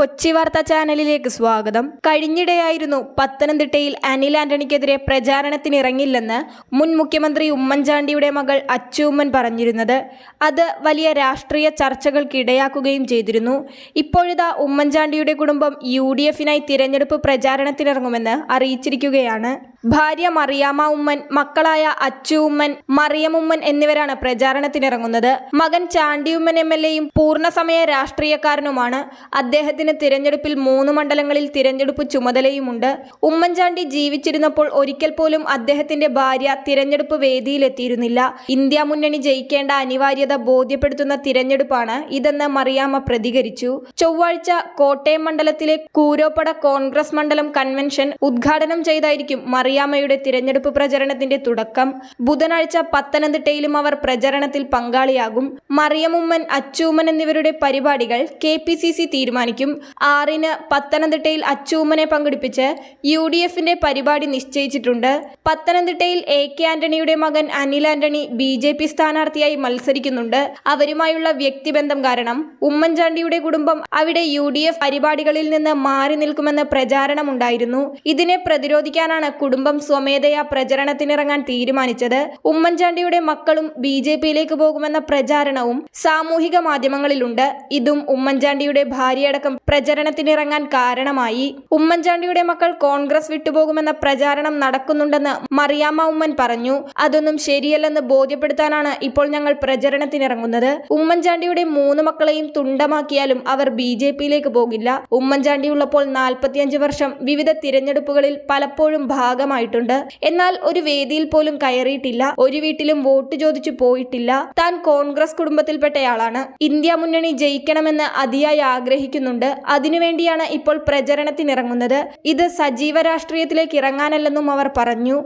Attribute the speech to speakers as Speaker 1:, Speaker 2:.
Speaker 1: കൊച്ചി വാർത്താ ചാനലിലേക്ക് സ്വാഗതം. കഴിഞ്ഞിടെയായിരുന്നു പത്തനംതിട്ടയിൽ അനിൽ ആന്റണിക്കെതിരെ പ്രചാരണത്തിനിറങ്ങില്ലെന്ന് മുൻ മുഖ്യമന്ത്രി ഉമ്മൻചാണ്ടിയുടെ മകൾ അച്ചുമ്മൻ പറഞ്ഞിരുന്നത്. അത് വലിയ രാഷ്ട്രീയ ചർച്ചകൾക്കിടയാക്കുകയും ചെയ്തിരുന്നു. ഇപ്പോഴിതാ ഉമ്മൻചാണ്ടിയുടെ കുടുംബം യു ഡി എഫിനായി തിരഞ്ഞെടുപ്പ് പ്രചാരണത്തിനിറങ്ങുമെന്ന് അറിയിച്ചിരിക്കുകയാണ്. ഭാര്യ മറിയാമ ഉമ്മൻ മക്കളായ അച്ചു ഉമ്മൻ മറിയമുമ്മൻ എന്നിവരാണ് പ്രചാരണത്തിനിറങ്ങുന്നത്. മകൻ ചാണ്ടി ഉമ്മൻ എം എൽ എയും പൂർണസമയ രാഷ്ട്രീയക്കാരനുമാണ്. അദ്ദേഹത്തിന് തിരഞ്ഞെടുപ്പിൽ മൂന്ന് മണ്ഡലങ്ങളിൽ തിരഞ്ഞെടുപ്പ് ചുമതലയുമുണ്ട്. ഉമ്മൻചാണ്ടി ജീവിച്ചിരുന്നപ്പോൾ ഒരിക്കൽ പോലും അദ്ദേഹത്തിന്റെ ഭാര്യ തിരഞ്ഞെടുപ്പ് വേദിയിലെത്തിയിരുന്നില്ല. ഇന്ത്യ മുന്നണി ജയിക്കേണ്ട അനിവാര്യത ബോധ്യപ്പെടുത്തുന്ന തിരഞ്ഞെടുപ്പാണ് ഇതെന്ന് മറിയാമ പ്രതികരിച്ചു. ചൊവ്വാഴ്ച കോട്ടയം മണ്ഡലത്തിലെ കൂരോപ്പട കോൺഗ്രസ് മണ്ഡലം കൺവെൻഷൻ ഉദ്ഘാടനം ചെയ്തായിരിക്കും മറിയാമ്മയുടെ തിരഞ്ഞെടുപ്പ് പ്രചരണത്തിന്റെ തുടക്കം. ബുധനാഴ്ച പത്തനംതിട്ടയിലും അവർ പ്രചരണത്തിൽ പങ്കാളിയാകും. മറിയമുമ്മൻ അച്ചൂമ്മൻ എന്നിവരുടെ പരിപാടികൾ കെ പി സി സി തീരുമാനിക്കും. ആറിന് പത്തനംതിട്ടയിൽ അച്ചൂമ്മനെ പങ്കെടുപ്പിച്ച് യു ഡി എഫിന്റെ പരിപാടി നിശ്ചയിച്ചിട്ടുണ്ട്. പത്തനംതിട്ടയിൽ എ കെ ആന്റണിയുടെ മകൻ Anil Antony B J P സ്ഥാനാർത്ഥിയായി മത്സരിക്കുന്നുണ്ട്. അവരുമായുള്ള വ്യക്തിബന്ധം കാരണം ഉമ്മൻചാണ്ടിയുടെ കുടുംബം അവിടെ യു ഡി എഫ് പരിപാടികളിൽ നിന്ന് മാറി നിൽക്കുമെന്ന് പ്രചാരണമുണ്ടായിരുന്നു. ഇതിനെ പ്രതിരോധിക്കാനാണ് കുടുംബം സ്വമേധയാ പ്രചരണത്തിനിറങ്ങാൻ തീരുമാനിച്ചത് ഉമ്മൻചാണ്ടിയുടെ മക്കളും ബി ജെ പിയിലേക്ക് പോകുമെന്ന പ്രചാരണവും സാമൂഹിക മാധ്യമങ്ങളിലുണ്ട്. ഇതും ഉമ്മൻചാണ്ടിയുടെ ഭാര്യയടക്കം പ്രചരണത്തിനിറങ്ങാൻ കാരണമായി. ഉമ്മൻചാണ്ടിയുടെ മക്കൾ കോൺഗ്രസ് വിട്ടുപോകുമെന്ന പ്രചാരണം നടക്കുന്നുണ്ടെന്ന് മറിയാമ്മ ഉമ്മൻ പറഞ്ഞു. അതൊന്നും ശരിയല്ലെന്ന് ബോധ്യപ്പെടുത്താനാണ് ഇപ്പോൾ ഞങ്ങൾ പ്രചരണത്തിനിറങ്ങുന്നത്. ഉമ്മൻചാണ്ടിയുടെ മൂന്ന് മക്കളെയും തുണ്ടമാക്കിയാലും അവർ ബി ജെ പിയിലേക്ക് പോകില്ല. ഉമ്മൻചാണ്ടി ഉള്ളപ്പോൾ നാൽപ്പത്തിയഞ്ച് വർഷം വിവിധ തിരഞ്ഞെടുപ്പുകളിൽ പലപ്പോഴും ഭാഗമായിട്ടുണ്ട് എന്നാൽ ഒരു വേദിയിൽ പോലും കയറിയിട്ടില്ല. ഒരു വീട്ടിലും വോട്ട് ചോദിച്ചു പോയിട്ടില്ല. താൻ കോൺഗ്രസ് കുടുംബത്തിൽപ്പെട്ടയാളാണ്. ഇന്ത്യ മുന്നണി ജയിക്കണമെന്ന് അതിയായി ആഗ്രഹിക്കുന്നുണ്ട്. അതിനുവേണ്ടിയാണ് ഇപ്പോൾ പ്രചരണത്തിനിറങ്ങുന്നത്. ഇത് സജീവ രാഷ്ട്രീയത്തിലേക്ക് ഇറങ്ങാനല്ലെന്നും അവർ പറഞ്ഞു.